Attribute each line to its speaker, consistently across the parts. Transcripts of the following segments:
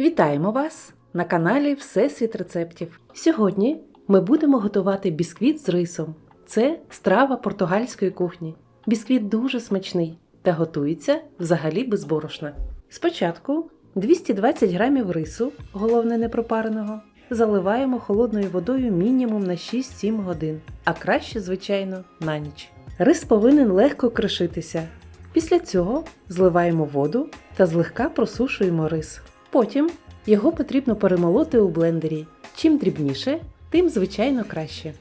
Speaker 1: Вітаємо вас на каналі Всесвіт рецептів. Сьогодні ми будемо готувати бісквіт з рисом. Це страва португальської кухні. Бісквіт дуже смачний та готується взагалі без борошна. Спочатку 220 грамів рису, головне не пропареного, заливаємо холодною водою мінімум на 6-7 годин, а краще, звичайно, на ніч. Рис повинен легко кришитися. Після цього зливаємо воду та злегка просушуємо рис. Потім його потрібно перемолоти у блендері. Чим дрібніше, тим звичайно краще.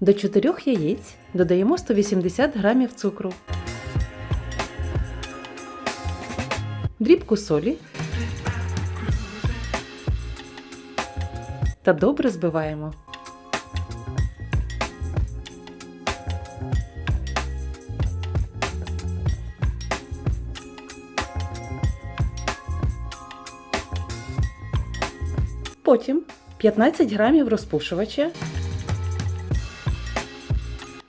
Speaker 1: До 4 яєць додаємо 180 грамів цукру, дрібку солі та добре збиваємо. Потім 15 грамів розпушувача,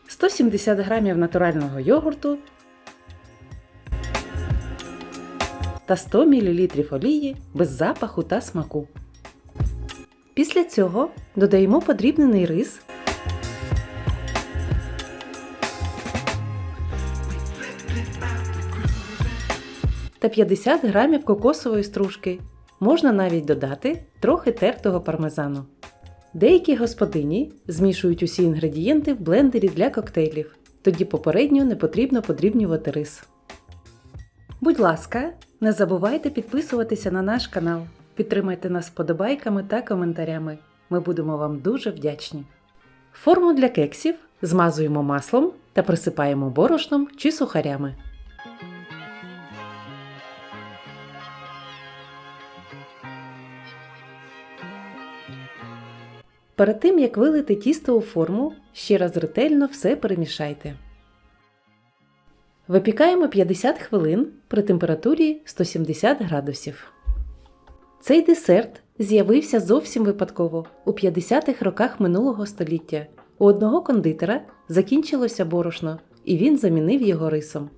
Speaker 1: 170 грамів натурального йогурту та 100 мл олії без запаху та смаку. Після цього додаємо подрібнений рис. Та 50 грамів кокосової стружки. Можна навіть додати трохи тертого пармезану. Деякі господині змішують усі інгредієнти в блендері для коктейлів. Тоді попередньо не потрібно подрібнювати рис. Будь ласка, не забувайте підписуватися на наш канал. Підтримайте нас вподобайками та коментарями. Ми будемо вам дуже вдячні. Форму для кексів змазуємо маслом та присипаємо борошном чи сухарями. Перед тим як вилити тісто у форму, ще раз ретельно все перемішайте. Випікаємо 50 хвилин при температурі 170 градусів. Цей десерт з'явився зовсім випадково у 50-х роках минулого століття. У одного кондитера закінчилося борошно, і він замінив його рисом.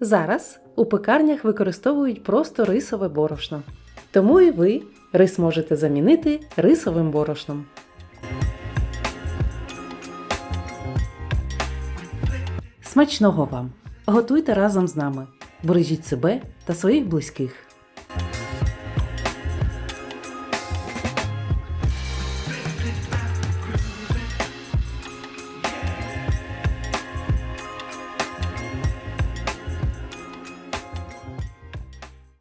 Speaker 1: Зараз у пекарнях використовують просто рисове борошно. Тому і ви рис можете замінити рисовим борошном. Смачного вам! Готуйте разом з нами. Бережіть себе та своїх близьких.